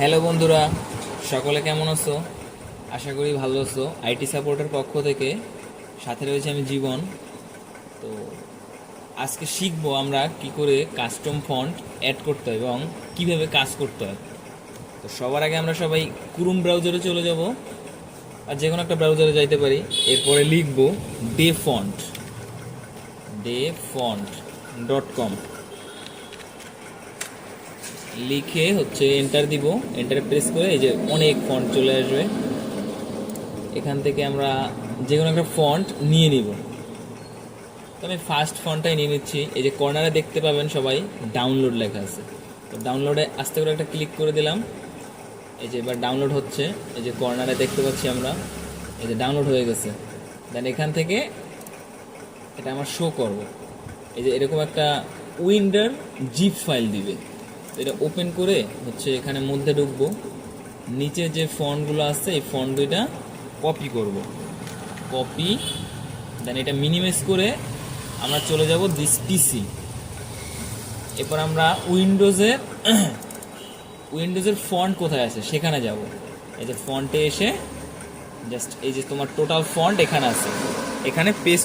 Hello বন্ধুরা, সকলে কেমন আছো? আশা করি ভালো আছো। আইটি সাপোর্টের পক্ষ থেকে সাথে রয়েছে আমি জীবন। তো আজকে শিখব আমরা কি করে কাস্টম ফন্ট অ্যাড করতে হয় এবং কীভাবে কাজ করতে হয়। তো সবার আগে আমরা সবাই কুরুম ব্রাউজারে চলে যাব, আর যে কোনো একটা ব্রাউজারে যাইতে পারি। এরপরে লিখব dafont dafont dot com লিখে হচ্ছে এন্টার দিব। এন্টার প্রেস করে এই যে অনেক ফন্ট চলে আসবে। এখান থেকে আমরা যে কোনো একটা ফন্ট নিয়ে নিব। তো আমি ফার্স্ট ফন্টটাই নিয়ে নিচ্ছি। এই যে কর্নারে দেখতে পাবেন সবাই ডাউনলোড লেখা আছে। তো ডাউনলোডে আস্তে করে একটা ক্লিক করে দিলাম। এই যে এবার ডাউনলোড হচ্ছে। এই যে কর্নারে দেখতে পাচ্ছি আমরা। এই যে ডাউনলোড হয়ে গেছে। দেন এখান থেকে এটা আমার শো করব। এই যে এরকম একটা উইন্ডার জিপ ফাইল দিবে। এটা ওপেন করে হচ্ছে এখানে মধ্যে ঢুকবো। নিচে যে ফন্টগুলো আছে এই ফন্ট দুইটা কপি করব। কপি দেন এটা মিনিমাইজ করে আমরা চলে যাব দিস পিসি এরপর আমরা উইন্ডোজের উইন্ডোজের ফন্ট কোথায় আছে? সেখানে যাব। এই যে ফন্টে এসে জাস্ট এই যে তোমার টোটাল ফন্ট এখানে আছে। এখানে পেস্ট